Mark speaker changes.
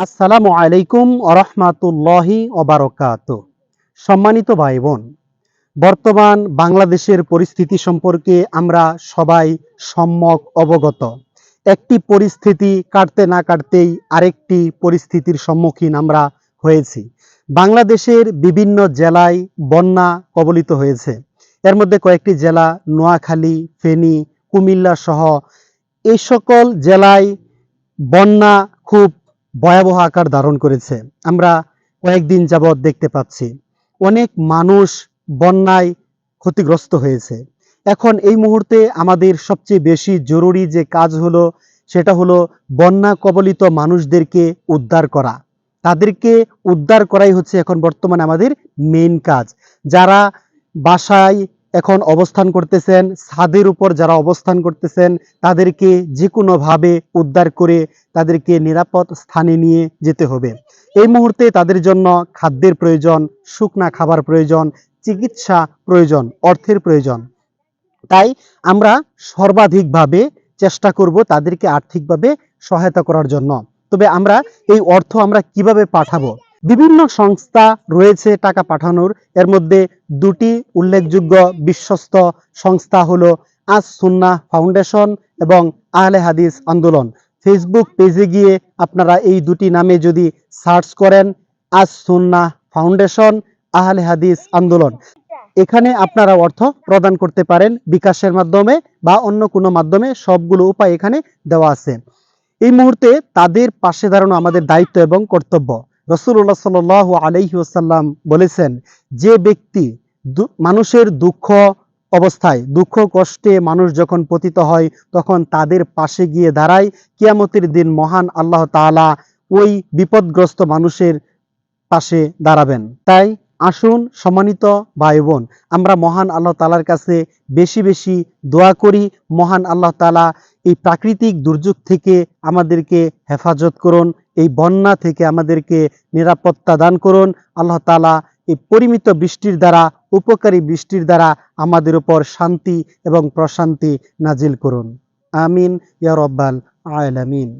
Speaker 1: আসসালামু আলাইকুম আরহামাতুল্লাহি অবারকাত সম্মানিত ভাই বোন বর্তমান বাংলাদেশের পরিস্থিতি সম্পর্কে আমরা সবাই সম্যক অবগত। একটি পরিস্থিতি কাটতে না কাটতেই আরেকটি পরিস্থিতির সম্মুখীন আমরা হয়েছি। বাংলাদেশের বিভিন্ন জেলায় বন্যা কবলিত হয়েছে। এর মধ্যে কয়েকটি জেলা নোয়াখালী, ফেনী, কুমিল্লা সহ এই সকল জেলায় বন্যা খুব ভয়াবহ আকার ধারণ করেছে। আমরা কয়েকদিন যাবৎ দেখতে পাচ্ছি, অনেক মানুষ বন্যায় ক্ষতিগ্রস্ত হয়েছে। এখন এই মুহূর্তে আমাদের সবচেয়ে বেশি জরুরি যে কাজ হলো, সেটা হলো বন্যা কবলিত মানুষদেরকে উদ্ধার করা। তাদেরকে উদ্ধার করাই হচ্ছে এখন বর্তমানে আমাদের মেইন কাজ। যারা বাসায় এখন অবস্থান করতেছেন, ছাদের উপর যারা অবস্থান করতেছেন, তাদেরকে যে কোনোভাবে উদ্ধার করে তাদেরকে নিরাপদ স্থানে নিয়ে যেতে হবে। এই মুহূর্তে তাদের জন্য খাদ্যের প্রয়োজন, শুকনা খাবার প্রয়োজন, চিকিৎসা প্রয়োজন, অর্থের প্রয়োজন। তাই আমরা সর্বাধিকভাবে চেষ্টা করব তাদেরকে আর্থিকভাবে সহায়তা করার জন্য। তবে আমরা এই অর্থ আমরা কীভাবে পাঠাবো? বিভিন্ন সংস্থা রয়েছে টাকা পাঠানোর। এর মধ্যে দুটি উল্লেখযোগ্য বিশ্বস্ত সংস্থা হলো আজ সুন্না ফাউন্ডেশন এবং আহলে হাদিস আন্দোলন। ফেসবুক পেজে গিয়ে আপনারা এই দুটি নামে যদি সার্চ করেন আজ সুন্না ফাউন্ডেশন, আহলে হাদিস আন্দোলন, এখানে আপনারা অর্থ প্রদান করতে পারেন বিকাশের মাধ্যমে বা অন্য কোনো মাধ্যমে। সবগুলো উপায় এখানে দেওয়া আছে। এই মুহূর্তে তাদের পাশে দাঁড়ানো আমাদের দায়িত্ব এবং কর্তব্য। রসুল্লাহ সাল আলহি ওসাল্লাম বলেছেন, যে ব্যক্তি মানুষের দুঃখ অবস্থায়, দুঃখ কষ্টে মানুষ যখন পতিত হয়, তখন তাদের পাশে গিয়ে দাঁড়ায়, কিয়ামতের দিন মহান আল্লাহ তাআলা ওই বিপদগ্রস্ত মানুষের পাশে দাঁড়াবেন। তাই আসুন, সম্মানিত ভাই বোন আমরা মহান আল্লাহ তালার কাছে বেশি বেশি দোয়া করি, মহান আল্লাহ তালা এই প্রাকৃতিক দুর্যোগ থেকে আমাদেরকে হেফাজত করুন এই বন্যা থেকে আমাদেরকে নিরাপত্তা দান করুন। আল্লাহ তালা এই পরিমিত বৃষ্টির দ্বারা, উপকারী বৃষ্টির দ্বারা আমাদের উপর শান্তি এবং প্রশান্তি নাজিল করুন। আমিন ইয়া রব্বাল আলামিন।